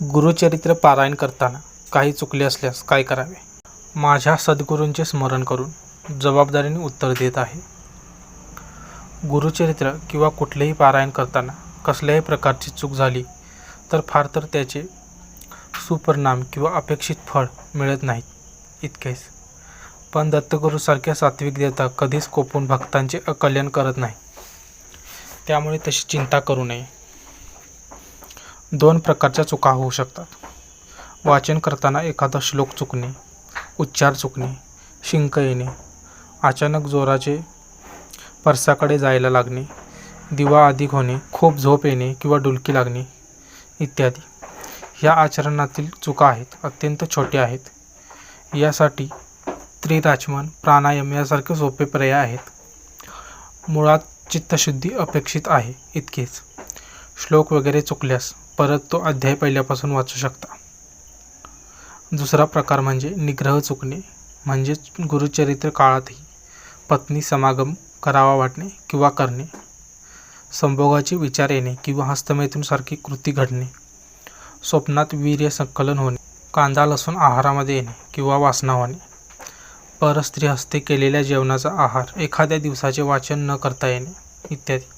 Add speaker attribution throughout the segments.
Speaker 1: गुरुचरित्र पारायण करताना काही चुकले असल्यास काय करावे? माझ्या सद्गुरूंचे स्मरण करून जबाबदारीने उत्तर देत आहे. गुरुचरित्र किंवा कुठलेही पारायण करताना कसल्याही प्रकारची चूक झाली तर फार तर त्याचे सुपरिणाम किंवा अपेक्षित फळ मिळत नाहीत इतकेच. पण दत्तगुरूसारख्या सात्विक देवता कधीच कोपून भक्तांचे अकल्याण करत नाही त्यामुळे तशी चिंता करू नये. दोन प्रकारच्या चुका होऊ शकतात. वाचन करताना एखादा श्लोक चुकणे उच्चार चुकणे शिंक येणे अचानक जोराचे परसाकडे जायला लागणे दिवा अधिक होणे खूप झोप येणे किंवा डुलकी लागणे इत्यादी. ह्या आचरणातील चुका आहेत अत्यंत छोट्या आहेत. यासाठी त्रिराचमन प्राणायाम यासारखे सोपे पर्याय आहेत. मुळात चित्तशुद्धी अपेक्षित आहे इतकेच. श्लोक वगैरे चुकल्यास परत तो अध्याय पहिल्यापासून वाचू शकता. दुसरा प्रकार म्हणजे निग्रह चुकणे म्हणजेच गुरुचरित्र काळातही पत्नी समागम करावा वाटणे किंवा करणे संभोगाचे विचार येणे किंवा हस्तमैथूनसारखी कृती घडणे स्वप्नात वीर्य संकलन होणे कांदा लसूण आहारामध्ये येणे किंवा वासना होणे. परस्त्री हस्ते केलेल्या जेवणाचा आहार एखाद्या दिवसाचे वाचन न करता येणे इत्यादी.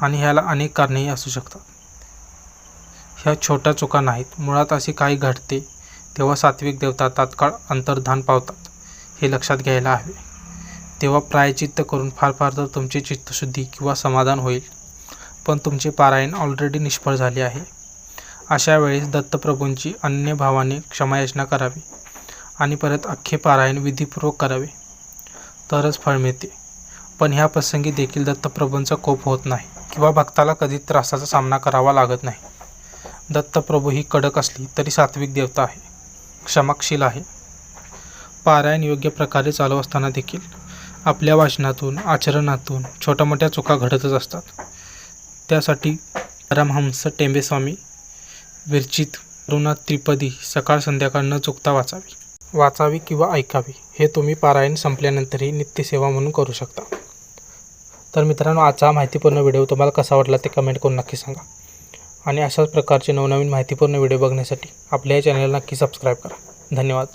Speaker 1: आणि ह्याला अनेक कारणेही असू शकतात. ह्या छोट्या चुका नाहीत. मुळात असे काही घडते तेव्हा सात्विक देवता तात्काळ अंतर्धान पावतात हे लक्षात घ्यायला हवे. तेव्हा प्रायचित्त करून फार फार तर तुमची चित्तशुद्धी किंवा समाधान होईल. पण तुमचे पारायण ऑलरेडी निष्फळ झाले आहे. अशा वेळेस दत्तप्रभूंची अन्य भावाने क्षमायाचना करावी आणि परत अख्खे पारायण विधीपूर्वक करावे. तरच फळ मिळते. पण ह्या प्रसंगी देखील दत्तप्रभूंचा कोप होत नाही. किंवा भक्ताला कधी त्रासाचा सामना करावा लागत नाही. दत्तप्रभू ही कडक असली तरी सात्विक देवता आहे. क्षमाशील आहे. पारायण योग्य प्रकारे चालू असताना देखील आपल्या वाचनातून आचरणातून छोट्या मोठ्या चुका घडतच असतात. त्यासाठी परमहंस टेंबेस्वामी विरचित करुणा त्रिपदी सकाळ संध्याकाळ न चुकता वाचावी. वाचावी किंवा ऐकावी हे तुम्ही पारायण संपल्यानंतरही नित्यसेवा म्हणून करू शकता. तर मित्रांनो आजचा हा माहितीपूर्ण व्हिडिओ तुम्हाला कसा वाटला ते कमेंट करून नक्की सांगा. आणि अशाच प्रकारचे नवनवीन माहितीपूर्ण व्हिडिओ बघण्यासाठी आपल्या या चॅनलला नक्की सबस्क्राईब करा. धन्यवाद.